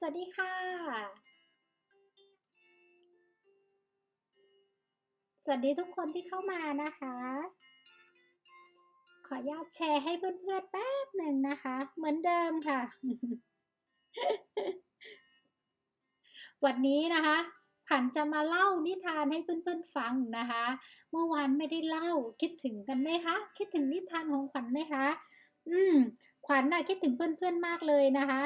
สวัสดีค่ะ สวัสดีทุกคนที่เข้ามานะคะ ขออนุญาตแชร์ให้เพื่อนๆแป๊บหนึ่งนะคะ เหมือนเดิมค่ะ วันนี้นะคะขวัญจะมาเล่านิทานให้เพื่อนๆฟังนะคะ เมื่อวานไม่ได้เล่าคิดถึงกันไหมคะ คิดถึงนิทานของขวัญไหมคะ อืม ขวัญน่ะคิดถึงเพื่อนๆมากเลยนะคะ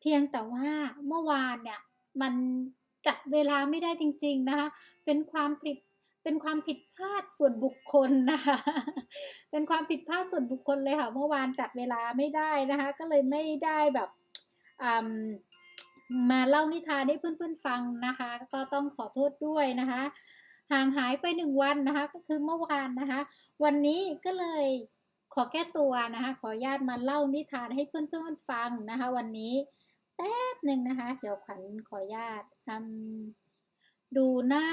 เพียงแต่ว่าเมื่อวานเนี่ยมันจัดเวลาไม่ได้จริง ๆนะคะ เป็นความผิดเป็นความผิดพลาดส่วนบุคคลนะคะ เป็นความผิดพลาดส่วนบุคคลเลยค่ะ เมื่อวานจัดเวลาไม่ได้นะคะ ก็เลยไม่ได้แบบมาเล่านิทานให้เพื่อนๆฟังนะคะ ก็ต้องขอโทษด้วยนะคะ ห่างหายไปหนึ่งวันนะคะ ก็คือเมื่อวานนะคะ วันนี้ก็เลยขอแก้ตัวนะคะ ขอญาตมาเล่านิทานให้เพื่อนๆฟังนะคะ วันนี้ ป๊บหนึ่งนะคะ เดี๋ยวขวัญขออนุญาตทำดูหน้า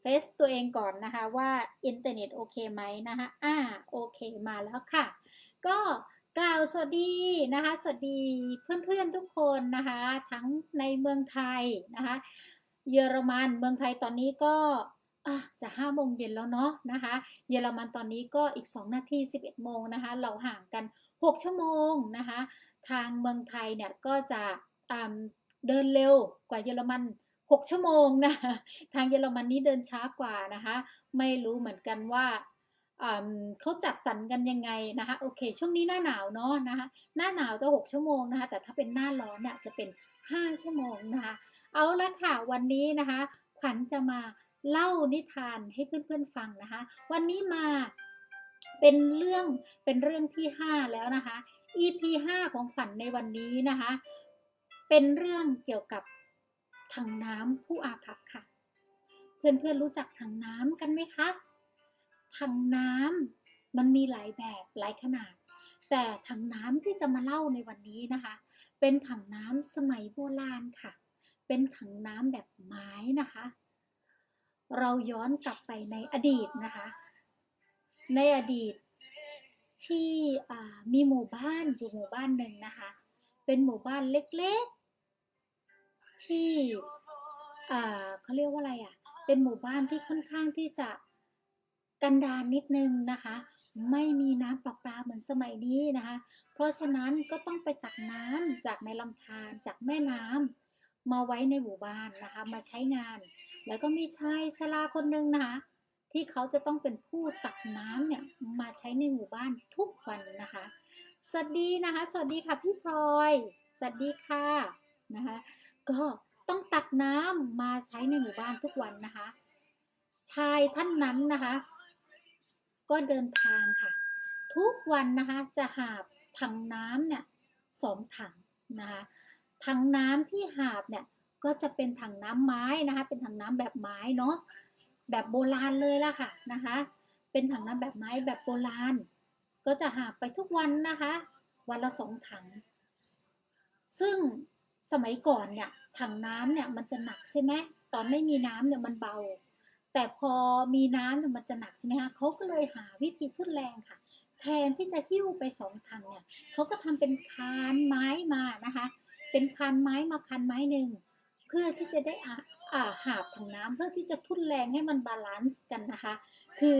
เฟซตัวเองก่อนนะคะว่าอินเทอร์เน็ตโอเคไหมนะคะอ่าโอเคมาแล้วค่ะ ก็กล่าวสวัสดีนะคะ สวัสดีเพื่อนๆทุกคนนะคะ ทั้งในเมืองไทยนะคะ เยอรมันเมืองไทยตอนนี้ก็ะจะห้าโมงเย็นแล้วเนาะนะคะ เยอรมันตอนนี้ก็อีก 2 นาที 11 โมงนะคะ เราห่างกัน 6 ชั่วโมงนะคะ ทางเมืองไทยเนี่ยก็จะเดินเร็วกว่าเยอรมัน 6 ชั่วโมงนะทางเยอรมันนี้เดินช้ากว่านะคะ ไม่รู้เหมือนกันว่าอ่าเขาจัดสรรกันยังไงนะคะโอเค ช่วงนี้หน้าหนาวเนาะนะคะหน้าหนาวจะ 6 ชั่วโมงนะคะแต่ถ้าเป็นหน้าร้อนเนี่ยจะเป็น 5 ชั่วโมงนะคะเอาละค่ะวันนี้นะคะ ขวัญจะมาเล่านิทานให้เพื่อนๆฟังนะคะ วันนี้มา เป็นเรื่องเป็นเรื่องที่ 5 แล้วนะคะ EP 5 ของขวัญในวันนี้นะคะ เป็นเรื่องเกี่ยวกับถังน้ำผู้อาภัพค่ะ เพื่อนๆรู้จักถังน้ำกันไหมคะถังน้ำมันมีหลายแบบหลายขนาด แต่ถังน้ำที่จะมาเล่าในวันนี้นะคะ เป็นถังน้ำสมัยโบราณค่ะ เป็นถังน้ำแบบไม้นะคะ เราย้อนกลับไปในอดีตนะคะ ในอดีตที่มีหมู่บ้านอยู่หมู่บ้านหนึ่งนะคะ เป็นหมู่บ้านเล็กๆ ที่เขาเรียกว่าอะไรอะ เป็นหมู่บ้านที่ค่อนข้างที่จะกันดารนนิดนึงนะคะ ไม่มีน้ำประปาเหมือนสมัยนี้นะคะ เพราะฉะนั้นก็ต้องไปตักน้ำจากในลำธารจากแม่น้ำมาไว้ในหมู่บ้านนะคะ มาใช้งาน แล้วก็มีชายชราคนหนึ่งนะคะ ที่เขาจะต้องเป็นผู้ตักน้ำเนี่ยมาใช้ในหมู่บ้านทุกวันนะคะ สวัสดีนะคะ สวัสดีค่ะพี่พลอย สวัสดีค่ะนะคะ ก็ต้องตักน้ำมาใช้ในหมู่บ้านทุกวันนะคะ ชายท่านนั้นนะคะ ก็เดินทางค่ะ ทุกวันนะคะจะหาบถังน้ำเนี่ยสองถังนะคะถังน้ำที่หาบเนี่ยก็จะเป็นถังน้ำไม้นะคะ เป็นถังน้ำแบบไม้เนาะ แบบโบราณเลยล่ะค่ะนะคะ เป็นถังน้ำแบบไม้แบบโบราณ ก็จะหาไปทุกวันนะคะ วันละสองถัง ซึ่งสมัยก่อนเนี่ยถังน้ำเนี่ยมันจะหนักใช่ไหมตอนไม่มีน้ำเนี่ยมันเบา แต่พอมีน้ำเนี่ยมันจะหนักใช่ไหมคะเขาก็เลยหาวิธีทุ่นแรงค่ะ แทนที่จะหิ้วไปสองถังเนี่ยเขาก็ทำเป็นคานไม้มานะคะ เป็นคานไม้มาคานไม้หนึ่งเพื่อที่จะได้อาอา หาบถังน้ำเพื่อที่จะทุ่นแรงให้มันบาลานซ์กันนะคะ คือ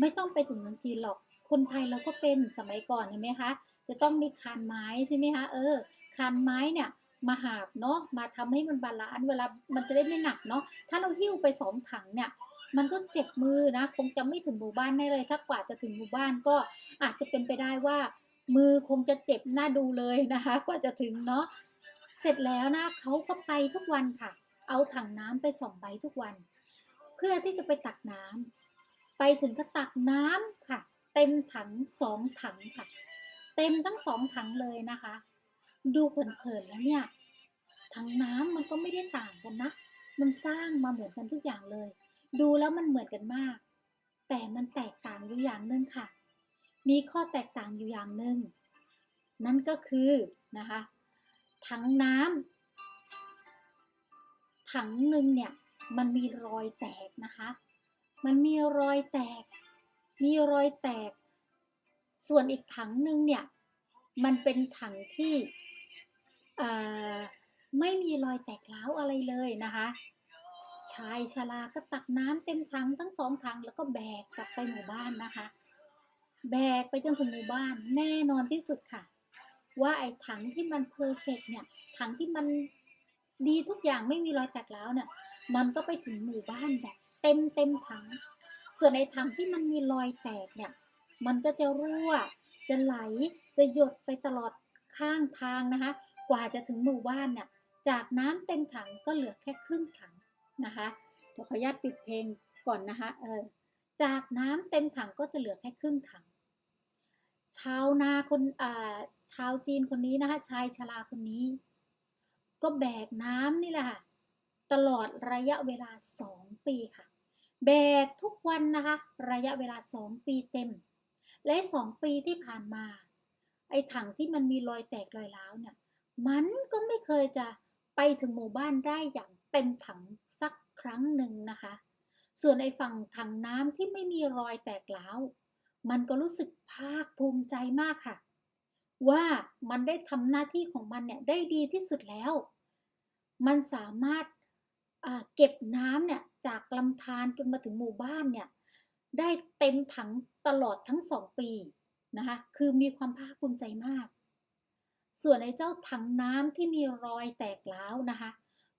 ไม่ต้องไปถึงเมืองจีนหรอก คนไทยเราก็เป็นสมัยก่อนเห็นไหมคะ จะต้องมีคานไม้ใช่ไหมคะ เออ คานไม้เนี่ยมาหาบเนาะ มาทำให้มันบาลานซ์เวลา มันจะได้ไม่หนักเนาะ ถ้าเราหิ้วไปสองถังเนี่ย มันก็เจ็บมือนะ คงจะไม่ถึงหมู่บ้านได้เลย ถ้ากว่าจะถึงหมู่บ้านก็อาจจะเป็นไปได้ว่า มือคงจะเจ็บหน้าดูเลยนะคะ กว่าจะถึงเนาะ เสร็จแล้วนะเขาก็ไปทุกวันค่ะ เอาถังน้ำไปสองใบทุกวัน เพื่อที่จะไปตักน้ำไปถึงก็ตักน้ำค่ะ เต็มถังสองถังค่ะ เต็มทั้งสองถังเลยนะคะ ดูเผินๆแล้วเนี่ยถังน้ำมันก็ไม่ได้ต่างกันนะ มันสร้างมาเหมือนกันทุกอย่างเลย ดูแล้วมันเหมือนกันมาก แต่มันแตกต่างอยู่อย่างหนึ่งค่ะ มีข้อแตกต่างอยู่อย่างหนึ่งนั่นก็คือนะคะถังน้ำ ถังหนึ่งเนี่ยมันมีรอยแตกนะคะ มันมีรอยแตก มีรอยแตก ส่วนอีกถังหนึ่งเนี่ยมันเป็นถังที่ไม่มีรอยแตกร้าวอะไรเลยนะคะ ชายชราก็ตักน้ำเต็มถังทั้งสองถังแล้วก็แบกกลับไปหมู่บ้านนะคะ แบกไปจนถึงหมู่บ้านแน่นอนที่สุดค่ะ ว่าไอ้ถังที่มันเพอร์เฟกเนี่ยถังที่มัน ดีทุกอย่างไม่มีรอยแตกร้วเนี่ยมันก็ไปถึงหมู่บ้านแบบเต็มเต็มถัง ส่วนในถังที่มันมีรอยแตกเนี่ย มันก็จะรั่ว จะไหล จะหยดไปตลอดข้างทางนะคะ กว่าจะถึงหมู่บ้านเนี่ย จากน้ำเต็มถังก็เหลือแค่ครึ่งถังนะคะ เดี๋ยวขออนุญาตปิดเพลงก่อนนะคะ เออ จากน้ำเต็มถังก็จะเหลือแค่ครึ่งถัง ชาวนาคนอ่าชาวจีนคนนี้นะคะ ชายชราคนนี้ ก็แบกน้ำนี่แหละค่ะ ตลอดระยะเวลาสองปีค่ะ แบกทุกวันนะคะ ระยะเวลาสองปีเต็ม และสองปีที่ผ่านมา ไอ้ถังที่มันมีรอยแตกรอยร้าวเนี่ย มันก็ไม่เคยจะไปถึงหมู่บ้านได้อย่างเต็มถังสักครั้งหนึ่งนะคะ ส่วนไอ้ฝั่งถังน้ำที่ไม่มีรอยแตกร้าว มันก็รู้สึกภาคภูมิใจมากค่ะว่ามันได้ทำหน้าที่ของมันเนี่ยได้ดีที่สุดแล้ว มันสามารถาเก็บน้ำเนี่ยจากลำธารจนมาถึงหมู่บ้านเนี่ยได้เต็มถังตลอดทั้งสองปีนะคะคือมีความภาคภูมิใจมาก ส่วนไอ้เจ้าถังน้ำที่มีรอยแตกร้าวนะคะ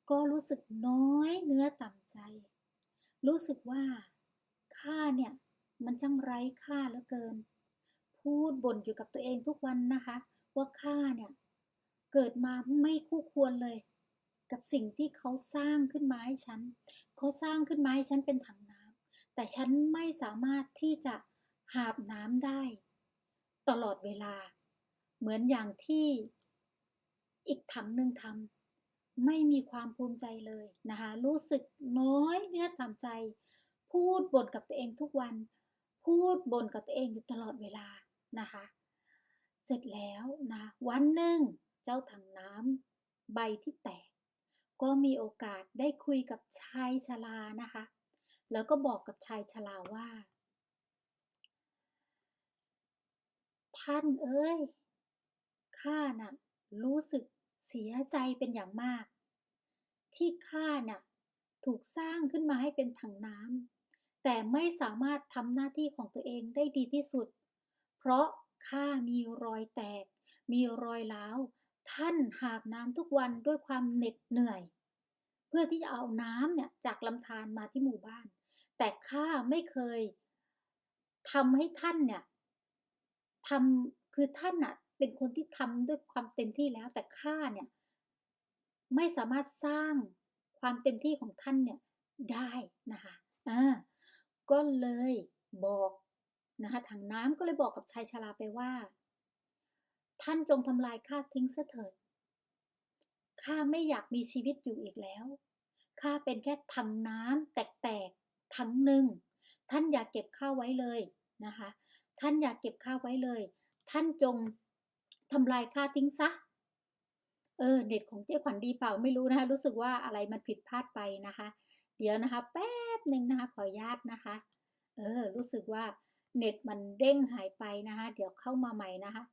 ก็รู้สึกน้อยเนื้อต่ำใจ รู้สึกว่าข้าเนี่ยมันช่างไร้ค่าเหลือเกิน พูดบ่นอยู่กับตัวเองทุกวันนะคะ ว่าข้าเนี่ยเกิดมาไม่คู่ควรเลย กับสิ่งที่เขาสร้างขึ้นมาให้ฉันเขาสร้างขึ้นมาให้ฉันเป็นถังน้ำแต่ฉันไม่สามารถที่จะหาบน้ำได้ ตลอดเวลา เหมือนอย่างที่อีกถังหนึ่งทำไม่มีความภูมิใจเลยนะคะรู้สึกน้อยเนื้อต่ำใจ พูดบ่นกับตัวเองทุกวัน พูดบ่นกับตัวเองอยู่ตลอดเวลานะคะเสร็จแล้วนะวันหนึ่งเจ้าถังน้ำใบที่แตก ก็มีโอกาสได้คุยกับชายชรานะคะ แล้วก็บอกกับชายชราว่า ท่านเอ้ย ข้าน่ะรู้สึกเสียใจเป็นอย่างมาก ที่ข้าน่ะถูกสร้างขึ้นมาให้เป็นถังน้ำแต่ไม่สามารถทำหน้าที่ของตัวเองได้ดีที่สุด เพราะข้ามีรอยแตก มีรอยร้าว ท่านหาบน้ำทุกวันด้วยความเหน็ดเหนื่อย เพื่อที่จะเอาน้ำเนี่ยจากลำธารมาที่หมู่บ้าน แต่ข้าไม่เคยทำให้ท่านเนี่ยทำคือท่านน่ะเป็นคนที่ทำด้วยความเต็มที่แล้ว แต่ข้าเนี่ยไม่สามารถสร้างความเต็มที่ของท่านเนี่ยได้นะคะอ่าก็เลยบอกนะคะถังน้ำก็เลยบอกกับชายชราไปว่า ท่านจงทำลายข้าทิ้งเสเถิดข้าไม่อยากมีชีวิตอยู่อีกแล้ว ข้าเป็นแค่ถังน้ำแตกๆถังหนึ่ง ท่านอย่าเก็บข้าไว้เลยนะคะ ท่านอย่าเก็บข้าไว้เลย ท่านจงทำลายข้าทิ้งซะ เออ เน็ตของเจ๊ขวัญดีเปล่าไม่รู้นะคะ รู้สึกว่าอะไรมันผิดพลาดไปนะคะ เดี๋ยวนะคะ แป๊บหนึ่งนะคะ ขออนุญาตนะคะ เออ รู้สึกว่าเน็ตมันเด้งหายไปนะคะ เดี๋ยวเข้ามาใหม่นะคะ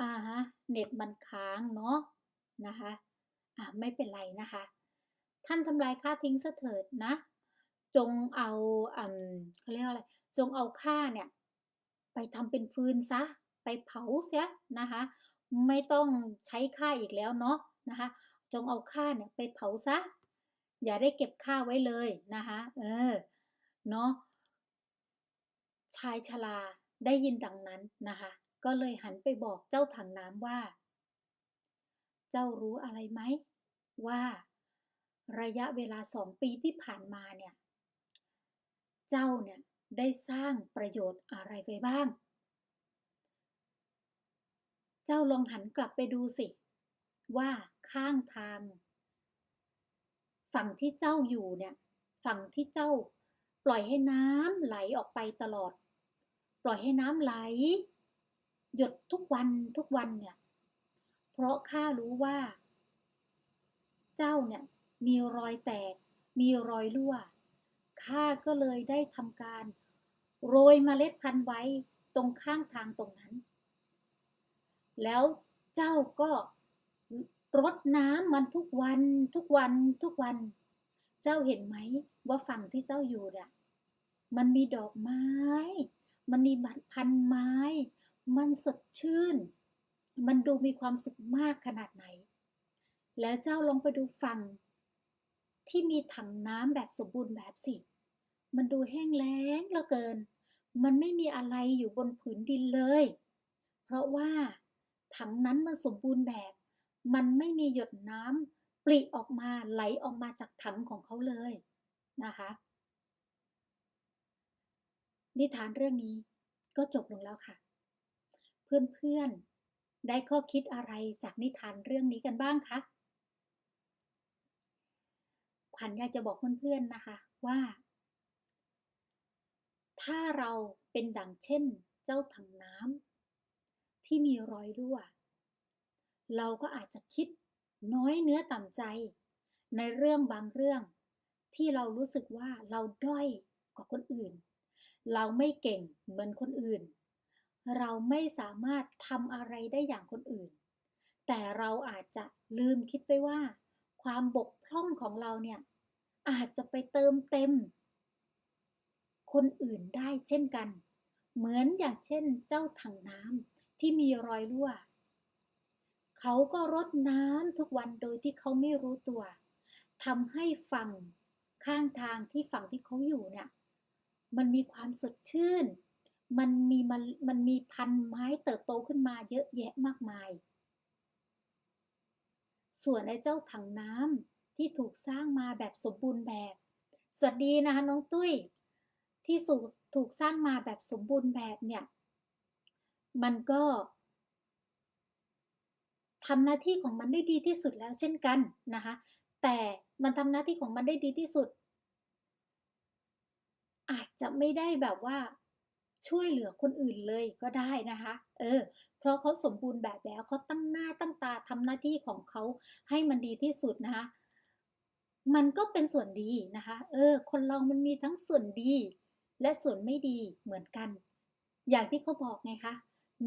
อ่าฮะเน็ตมันค้างเนาะนะคะอ่าไม่เป็นไรนะคะ ท่านทำลายข้าทิ้งซะเถิดนะ จงเอาอืมเขาเรียกว่าอะไรจงเอาข้าเนี่ย ไปทำเป็นฟืนซะ ไปเผาเสียนะคะ ไม่ต้องใช้ข้าอีกแล้วเนาะนะคะ จงเอาข้าเนี่ยไปเผาซะ อย่าได้เก็บข้าไว้เลยนะคะ เออเนาะชายชราได้ยินดังนั้นนะคะ ก็เลยหันไปบอกเจ้าถังน้ำว่า เจ้ารู้อะไรไหม ว่า ระยะเวลาสองปีที่ผ่านมาเนี่ย เจ้าเนี่ยได้สร้างประโยชน์อะไรไปบ้าง เจ้าลองหันกลับไปดูสิ ว่าข้างทาง ฝั่งที่เจ้าอยู่เนี่ย ฝั่งที่เจ้า ปล่อยให้น้ำไหลออกไปตลอด ปล่อยให้น้ำไหล หยดทุกวันทุกวันเนี่ย เพราะข้ารู้ว่า เจ้าเนี่ยมีรอยแตก มีรอยรั่ว ข้าก็เลยได้ทำการ โรยเมล็ดพันธุ์ไว้ตรงข้างทางตรงนั้น แล้วเจ้าก็รดน้ำมันทุกวันทุกวันทุกวัน เจ้าเห็นไหมว่าฝั่งที่เจ้าอยู่เนี่ยมันมีดอกไม้ มันมีพันไม้ มันสดชื่น มันดูมีความสุขมากขนาดไหน แล้วเจ้าลงไปดูฝั่งที่มีถังน้ำแบบสมบูรณ์แบบสิ มันดูแห้งแล้งเหลือเกิน มันไม่มีอะไรอยู่บนผืนดินเลย เพราะว่าถังนั้นมันสมบูรณ์แบบ มันไม่มีหยดน้ำปริออกมาไหลออกมาจากถังของเขาเลยนะคะ นิทานเรื่องนี้ก็จบลงแล้วค่ะ เพื่อนๆ ได้ข้อคิดอะไรจากนิทานเรื่องนี้กันบ้างคะขวัญอยากจะบอกเพื่อนๆนะคะว่า ถ้าเราเป็นดังเช่น เจ้าถังน้ำที่มีรอยรั่ว เราก็อาจจะคิดน้อยเนื้อต่ำใจ ในเรื่องบางเรื่อง ที่เรารู้สึกว่าเราด้อยกว่าคนอื่น เราไม่เก่งเหมือนคนอื่น เราไม่สามารถทำอะไรได้อย่างคนอื่น แต่เราอาจจะลืมคิดไปว่า ความบกพร่องของเราเนี่ย อาจจะไปเติมเต็ม คนอื่นได้เช่นกัน เหมือนอย่างเช่นเจ้าถังน้ำที่มีรอยรั่ว เขาก็รดน้ำทุกวันโดยที่เขาไม่รู้ตัวทำให้ฝั่งข้างทางที่ฝั่งที่เขาอยู่เนี่ย มันมีความสดชื่น มันมีมันมันมีพันไม้เติบโตขึ้นมาเยอะแยะมากมาย ส่วนไอ้เจ้าถังน้ำที่ถูกสร้างมาแบบสมบูรณ์แบบ สวัสดีนะคะน้องตุ้ย ที่สูถูกสร้างมาแบบสมบูรณ์แบบเนี่ย มันก็ทำหน้าที่ของมันได้ดีที่สุดแล้วเช่นกันนะคะ แต่มันทำหน้าที่ของมันได้ดีที่สุด อาจจะไม่ได้แบบว่า ช่วยเหลือคนอื่นเลยก็ได้นะคะ เออ เพราะเขาสมบูรณ์แบบแล้วเขาตั้งหน้าตั้งตาทำหน้าที่ของเขาให้มันดีที่สุดนะคะ มันก็เป็นส่วนดีนะคะ เออ คนเรามันมีทั้งส่วนดี และส่วนไม่ดีเหมือนกัน อย่างที่เขาบอกไงคะ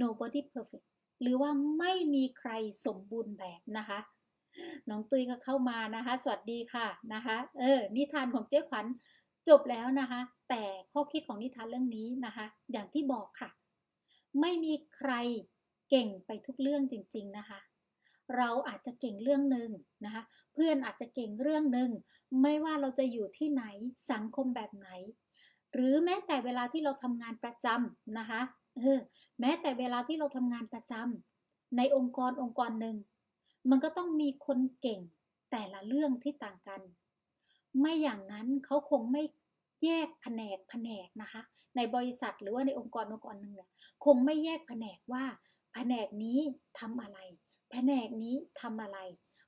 nobody perfect หรือว่าไม่มีใครสมบูรณ์แบบนะคะ น้องตุ้ยก็เข้ามานะคะ สวัสดีค่ะนะคะ เออ นิทานของเจ๊ขวัญ จบแล้วนะคะ แต่ข้อคิดของนิทานเรื่องนี้นะคะ อย่างที่บอกค่ะ ไม่มีใครเก่งไปทุกเรื่องจริง ๆนะคะ เราอาจจะเก่งเรื่องหนึ่งนะคะ เพื่อนอาจจะเก่งเรื่องหนึ่งไม่ว่าเราจะอยู่ที่ไหนสังคมแบบไหน หรือแม้แต่เวลาที่เราทำงานประจำนะคะเออแม้แต่เวลาที่เราทำงานประจำในองค์กรองค์กรหนึ่งมันก็ต้องมีคนเก่งแต่ละเรื่องที่ต่างกัน ไม่อย่างนั้นเขาคงไม่แยกแผนกแผนกนะคะ ในบริษัทหรือว่าในองค์กรองค์กรหนึ่งเนี่ยคงไม่แยกแผนกว่า แผนกนี้ทำอะไร แผนกนี้ทำอะไร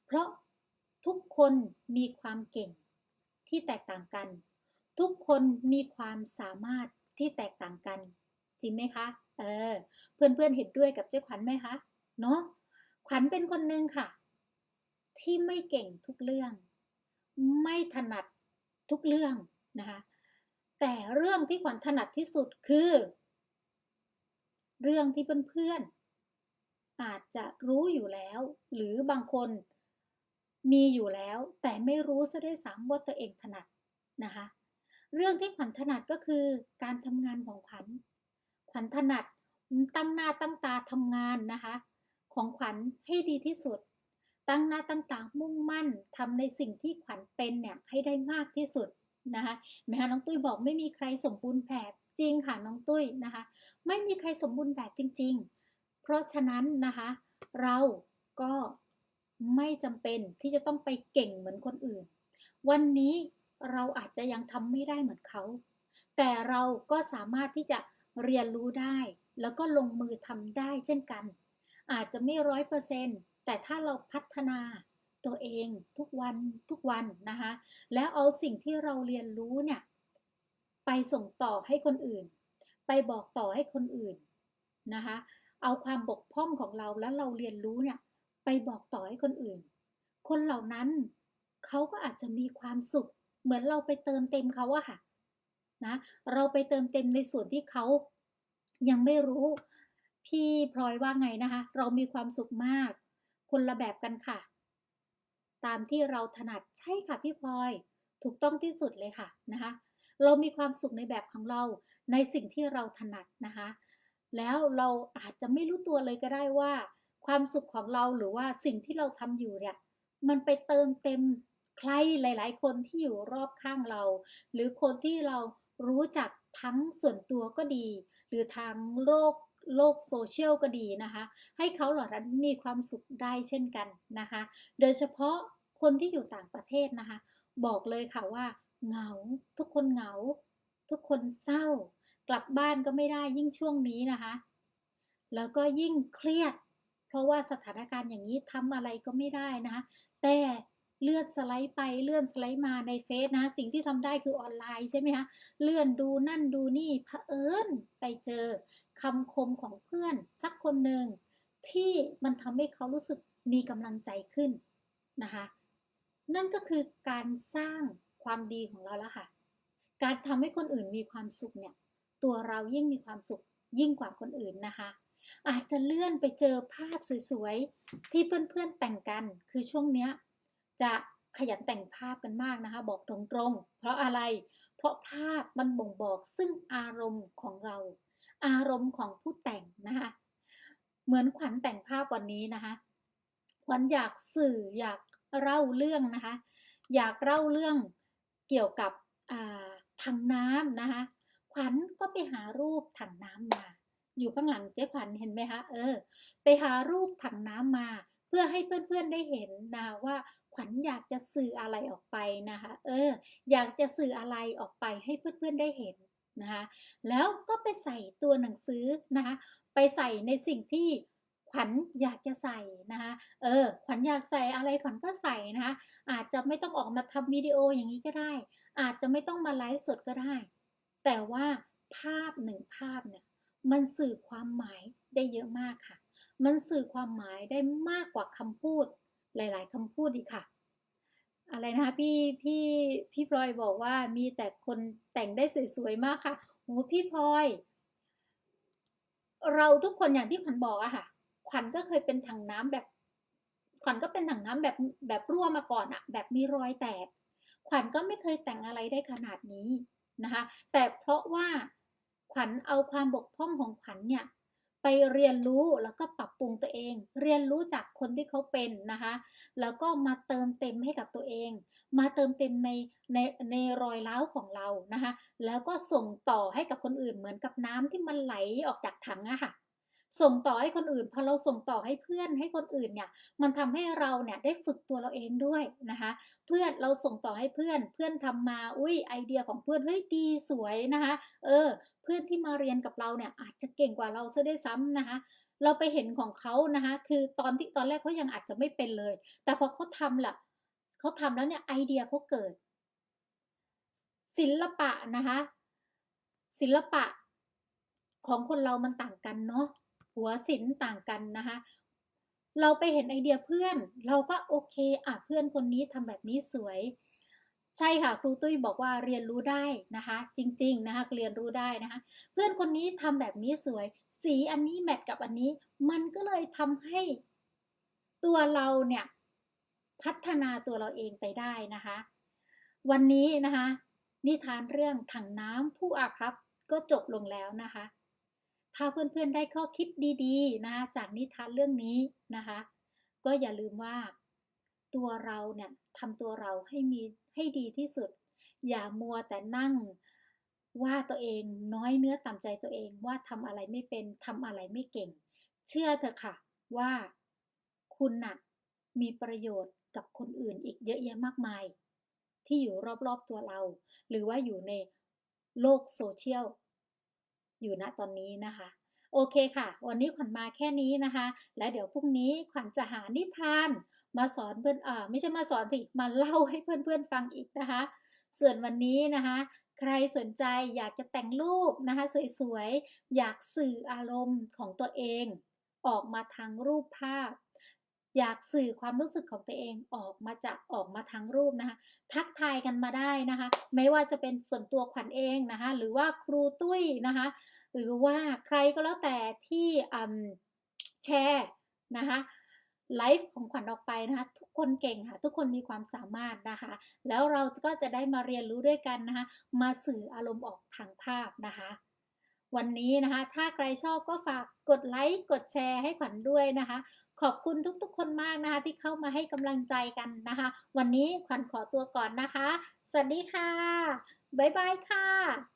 เพราะทุกคนมีความเก่งที่แตกต่างกัน ทุกคนมีความสามารถที่แตกต่างกันจริงไหมคะเออเพื่อนๆเห็นด้วยกับเจ๊ขวัญไหมคะเนาะขวัญเป็นคนหนึ่งค่ะ ที่ไม่เก่งทุกเรื่อง ไม่ถนัดทุกเรื่องนะคะแต่เรื่องที่ขวัญถนัดที่สุดคือ เรื่องที่เพื่อนๆอาจจะรู้อยู่แล้ว หรือบางคนมีอยู่แล้ว แต่ไม่รู้ซะด้วยซ้ำว่าตัวเองถนัดนะคะเรื่องที่ขวัญถนัดก็คือการทำงานของขวัญขวัญถนัดตั้งหน้าตั้งตาทำงานนะคะ ของขวัญให้ดีที่สุด ตั้งหน้าตั้งตามุ่งมั่นทำในสิ่งที่ขวัญเป็นเนี่ยให้ได้มากที่สุดนะคะแม่น้องตุ้ยบอกไม่มีใครสมบูรณ์แบบจริงค่ะน้องตุ้ยนะคะ ไม่มีใครสมบูรณ์แบบจริง ๆ เพราะฉะนั้นนะคะเราก็ไม่จำเป็นที่จะต้องไปเก่งเหมือนคนอื่น วันนี้เราอาจจะยังทำไม่ได้เหมือนเขา แต่เราก็สามารถที่จะเรียนรู้ได้ แล้วก็ลงมือทำได้เช่นกัน อาจจะไม่ร้อยเปอร์เซ็นต์ แต่ถ้าเราพัฒนาตัวเองทุกวันทุกวันนะคะแล้วเอาสิ่งที่เราเรียนรู้เนี่ยไปส่งต่อให้คนอื่น ไปบอกต่อให้คนอื่นนะคะเอาความบกพร่องของเราแล้วเราเรียนรู้เนี่ยไปบอกต่อให้คนอื่น คนเหล่านั้นเขาก็อาจจะมีความสุข เหมือนเราไปเติมเต็มเขาอะค่ะนะเราไปเติมเต็มในส่วนที่เขายังไม่รู้ พี่พลอยว่าไงนะคะ เรามีความสุขมาก คนละแบบกันค่ะ ตามที่เราถนัดใช่ค่ะพี่พลอย ถูกต้องที่สุดเลยค่ะนะคะ เรามีความสุขในแบบของเราในสิ่งที่เราถนัดนะคะ แล้วเราอาจจะไม่รู้ตัวเลยก็ได้ว่า ความสุขของเราหรือว่าสิ่งที่เราทำอยู่เนี่ยมันไปเติมเต็มใครหลาย ๆ คนที่อยู่รอบข้างเรา หรือคนที่เรารู้จักทั้งส่วนตัวก็ดี หรือทางโลก โลกโซเชียลก็ดีนะคะ ให้เขาเหล่านั้นมีความสุขได้เช่นกันนะคะ โดยเฉพาะคนที่อยู่ต่างประเทศนะคะ บอกเลยค่ะว่าเหงา ทุกคนเหงา ทุกคนเศร้า กลับบ้านก็ไม่ได้ยิ่งช่วงนี้นะคะ แล้วก็ยิ่งเครียด เพราะว่าสถานการณ์อย่างนี้ทำอะไรก็ไม่ได้นะคะ แต่ เลื่อนสไลด์ไปเลื่อนสไลด์มาในเฟซนะ สิ่งที่ทำได้คือออนไลน์ใช่ไหมคะเลื่อนดูนั่นดูนี่เผอิญไปเจอคำคมของเพื่อนสักคนหนึ่งที่มันทำให้เขารู้สึกมีกำลังใจขึ้นนะคะนั่นก็คือการสร้างความดีของเราแล้วค่ะ การทำให้คนอื่นมีความสุขเนี่ย ตัวเรายิ่งมีความสุขยิ่งกว่าคนอื่นนะคะ อาจจะเลื่อนไปเจอภาพสวยๆ ที่เพื่อนๆแต่งกัน คือช่วงเนี้ย จะขยันแต่งภาพกันมากนะคะ บอกตรงๆ เพราะอะไร เพราะภาพมันบ่งบอกซึ่งอารมณ์ของเรา อารมณ์ของผู้แต่งนะคะ เหมือนขวัญแต่งภาพวันนี้นะคะ ขวัญอยากสื่ออยากเล่าเรื่องนะคะ อยากเล่าเรื่องเกี่ยวกับถังน้ำนะคะ ขวัญก็ไปหารูปถังน้ำมา อยู่ข้างหลังเจ๊ขวัญเห็นไหมคะ เออ ไปหารูปถังน้ำมา เพื่อให้เพื่อนๆได้เห็นนะว่า ขวัญอยากจะสื่ออะไรออกไปนะคะ เออ อยากจะสื่ออะไรออกไปให้เพื่อนๆได้เห็นนะคะ แล้วก็ไปใส่ตัวหนังสือนะคะ ไปใส่ในสิ่งที่ขวัญอยากจะใส่นะคะ เออ ขวัญอยากใส่อะไรขวัญก็ใส่นะคะ อาจจะไม่ต้องออกมาทำวิดีโออย่างนี้ก็ได้ อาจจะไม่ต้องมาไลฟ์สดก็ได้ แต่ว่าภาพหนึ่งภาพเนี่ย มันสื่อความหมายได้เยอะมากค่ะ มันสื่อความหมายได้มากกว่าคำพูด หลาย ๆคำพูดดีค่ะ อะไรนะคะพี่พี่พี่พลอยบอกว่ามีแต่คนแต่งได้สวยๆมากค่ะโอ้พี่พลอย เราทุกคนอย่างที่ขวัญบอกอะค่ะ ขวัญก็เคยเป็นถังน้ำแบบ ขวัญก็เป็นถังน้ำแบบแบบรั่วมาก่อนอะแบบมีรอยแตก ขวัญก็ไม่เคยแต่งอะไรได้ขนาดนี้นะคะ แต่เพราะว่าขวัญเอาความบกพร่องของขวัญเนี่ย ไปเรียนรู้แล้วก็ปรับปรุงตัวเอง เรียนรู้จากคนที่เขาเป็นนะคะ แล้วก็มาเติมเต็มให้กับตัวเอง มาเติมเต็มในในในรอยร้าวของเรานะคะ แล้วก็ส่งต่อให้กับคนอื่นเหมือนกับน้ำที่มันไหลออกจากถังอะค่ะส่งต่อให้คนอื่นพอเราส่งต่อให้เพื่อนให้คนอื่นเนี่ยมันทำให้เราเนี่ยได้ฝึกตัวเราเองด้วยนะคะ เพื่อนเราส่งต่อให้เพื่อน เพื่อนทำมาอุ้ยไอเดียของเพื่อนเฮ้ยดีสวยนะคะ เออ เพื่อนที่มาเรียนกับเราเนี่ยอาจจะเก่งกว่าเราซะด้วยซ้ำนะคะเราไปเห็นของเขานะคะ คือตอนที่ตอนแรกเขายังอาจจะไม่เป็นเลย แต่พอเขาทำล่ะเขาทำแล้วเนี่ยไอเดียเขาเกิด ศิลปะนะคะ ศิลปะของคนเรามันต่างกันเนาะหัวศิลป์ต่างกันนะคะ เราไปเห็นไอเดียเพื่อน เราก็โอเคอะเพื่อนคนนี้ทำแบบนี้สวย ใช่ค่ะ ครูตุ้ยบอกว่าเรียนรู้ได้นะคะ จริง ๆ นะคะเรียนรู้ได้นะคะ เพื่อนคนนี้ทำแบบนี้สวย สีอันนี้แมทกับอันนี้ มันก็เลยทำให้ตัวเราเนี่ยพัฒนาตัวเราเองไปได้นะคะ วันนี้นะคะ นิทานเรื่องถังน้ำผู้อาภัพก็จบลงแล้วนะคะ ถ้าเพื่อนๆได้ข้อคิดดีๆ นะ จากนิทานเรื่องนี้นะคะ ก็อย่าลืมว่า ตัวเราเนี่ยทำตัวเราให้มีให้ดีที่สุด อย่ามัวแต่นั่งว่าตัวเองน้อยเนื้อต่ำใจตัวเองว่าทำอะไรไม่เป็นทำอะไรไม่เก่ง เชื่อเถอะค่ะว่าคุณน่ะมีประโยชน์กับคนอื่นอีกเยอะแยะมากมาย ที่อยู่รอบๆตัวเรา หรือว่าอยู่ในโลกโซเชียลอยู่ณตอนนี้นะคะ โอเคค่ะ วันนี้ขวัญมาแค่นี้นะคะ และเดี๋ยวพรุ่งนี้ขวัญจะหานิทาน มาสอนเพื่อนอ่าไม่ใช่มาสอนสิมาเล่าให้เพื่อนๆฟังอีกนะคะ ส่วนวันนี้นะคะใครสนใจอยากจะแต่งรูปนะคะสวยๆ อยากสื่ออารมณ์ของตัวเอง ออกมาทางรูปภาพ อยากสื่อความรู้สึกของตัวเองออกมาจากออกมาทางรูปนะคะ ทักทายกันมาได้นะคะ ไม่ว่าจะเป็นส่วนตัวขวัญเองนะคะ หรือว่าครูตุ้ยนะคะ หรือว่าใครก็แล้วแต่ที่แชร์นะคะ ไลฟ์ของขวัญออกไปนะคะทุกคนเก่งค่ะ ทุกคนมีความสามารถนะคะ แล้วเราก็จะได้มาเรียนรู้ด้วยกันนะคะ มาสื่ออารมณ์ออกทางภาพนะคะ วันนี้นะคะ ถ้าใครชอบก็ฝากกดไลค์กดแชร์ให้ขวัญด้วยนะคะ ขอบคุณทุกๆ คนมากนะคะ ที่เข้ามาให้กำลังใจกันนะคะ วันนี้ขวัญขอตัวก่อนนะคะ สวัสดีค่ะบ๊ายบายค่ะ